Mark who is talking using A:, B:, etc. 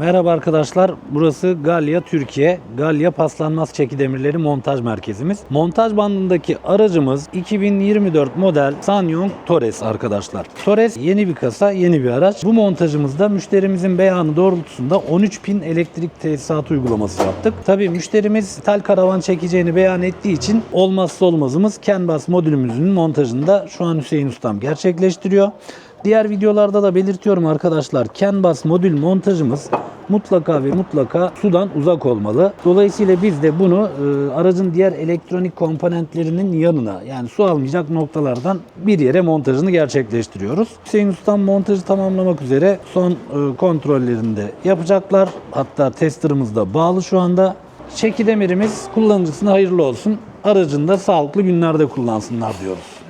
A: Merhaba arkadaşlar. Burası Galya Türkiye. Galya paslanmaz çekidemirleri montaj merkezimiz. Montaj bandındaki aracımız 2024 model Sanyong Torres arkadaşlar. Torres yeni bir kasa, yeni bir araç. Bu montajımızda müşterimizin beyanı doğrultusunda 13 pin elektrik tesisatı uygulaması yaptık. Tabii müşterimiz tel karavan çekeceğini beyan ettiği için olmazsa olmazımız CAN bus modülümüzün montajını da şu an Hüseyin Ustam gerçekleştiriyor. Diğer videolarda da belirtiyorum arkadaşlar. CAN bus modül montajımız mutlaka ve mutlaka sudan uzak olmalı. Dolayısıyla biz de bunu e, aracın diğer elektronik komponentlerinin yanına yani su almayacak noktalardan bir yere montajını gerçekleştiriyoruz. Hüseyin Ustam montajı tamamlamak üzere son e, kontrollerini de yapacaklar. Hatta testerımız da bağlı şu anda. Çekidemirimiz kullanıcısına hayırlı olsun. Aracında sağlıklı günlerde kullansınlar diyoruz.